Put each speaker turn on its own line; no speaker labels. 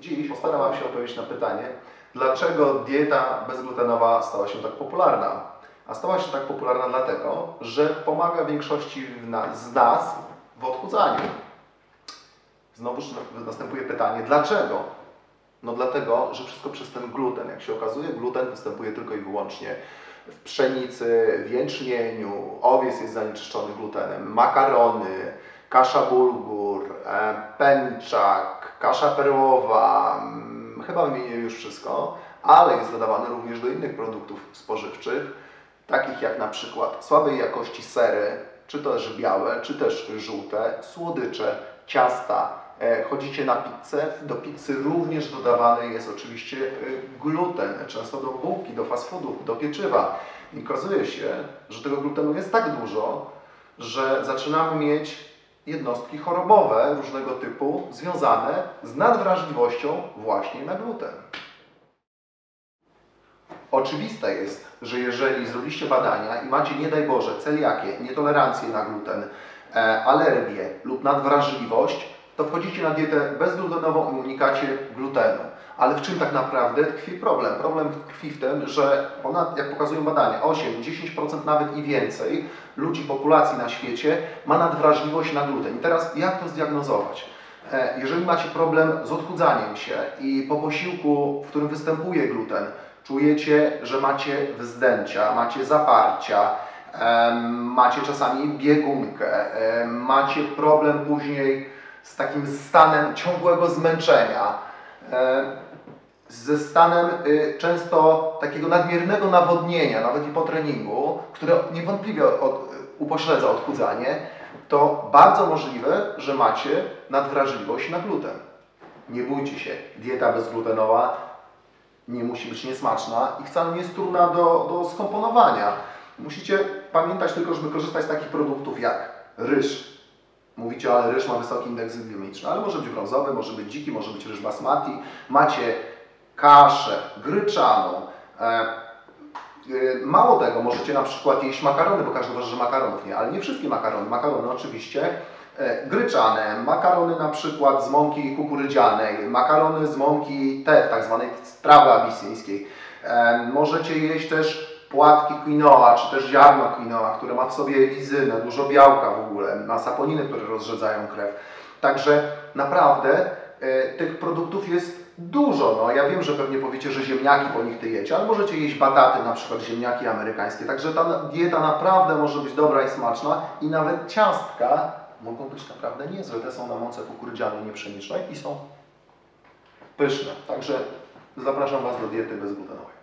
Dziś postaram Wam się odpowiedzieć na pytanie, dlaczego dieta bezglutenowa stała się tak popularna. A stała się tak popularna dlatego, że pomaga większości z nas w odchudzaniu. Znowuż następuje pytanie, dlaczego? No dlatego, że wszystko przez ten gluten. Jak się okazuje, gluten występuje tylko i wyłącznie w pszenicy, w jęczmieniu, owiec jest zanieczyszczony glutenem, makarony, kasza bulgur, e, pęczak, kasza perłowa, mm, chyba wymieniłem już wszystko, ale jest dodawany również do innych produktów spożywczych, takich jak na przykład słabej jakości sery, czy też białe, czy też żółte, słodycze, ciasta. E, Chodzicie na pizzę, do pizzy również dodawany jest oczywiście e, gluten, często do bułki, do fast foodów, do pieczywa. I okazuje się, że tego glutenu jest tak dużo, że zaczynamy mieć jednostki chorobowe różnego typu związane z nadwrażliwością właśnie na gluten. Oczywiste jest, że jeżeli zrobiliście badania i macie, nie daj Boże, celiakię, nietolerancję na gluten, e, alergię lub nadwrażliwość, to wchodzicie na dietę bezglutenową i unikacie glutenu. Ale w czym tak naprawdę tkwi problem? Problem tkwi w tym, że ponad, jak pokazują badania, 8-10% nawet i więcej ludzi, populacji na świecie ma nadwrażliwość na gluten. I teraz jak to zdiagnozować? E, Jeżeli macie problem z odchudzaniem się i po posiłku, w którym występuje gluten, czujecie, że macie wzdęcia, macie zaparcia, macie czasami biegunkę, macie problem później z takim stanem ciągłego zmęczenia, ze stanem y, często takiego nadmiernego nawodnienia, nawet i po treningu, które niewątpliwie od, upośledza odchudzanie, to bardzo możliwe, że macie nadwrażliwość na gluten. Nie bójcie się, dieta bezglutenowa nie musi być niesmaczna i wcale nie jest trudna do, do skomponowania. Musicie pamiętać tylko, żeby korzystać z takich produktów jak ryż. Mówicie, ale ryż ma wysoki indeks glikemiczny, ale może być brązowy, może być dziki, może być ryż basmati. Macie kaszę gryczaną. E, y, Mało tego, możecie na przykład jeść makarony, bo każdy uważa, że makaronów nie, ale nie wszystkie makarony. Makarony oczywiście e, gryczane, makarony na przykład z mąki kukurydzianej, makarony z mąki tef, tak zwanej trawy abisyńskiej. E, Możecie jeść też płatki quinoa, czy też ziarno quinoa, które ma w sobie lizynę, dużo białka w ogóle, ma saponiny, które rozrzedzają krew. Także naprawdę e, tych produktów jest dużo. No, ja wiem, że pewnie powiecie, że ziemniaki po nich ty jecie, ale możecie jeść bataty, na przykład ziemniaki amerykańskie. Także ta dieta naprawdę może być dobra i smaczna i nawet ciastka mogą być naprawdę niezłe. Te są na mące kukurydzianej, niepszenicznej i są pyszne. Także zapraszam Was do diety bezglutenowej.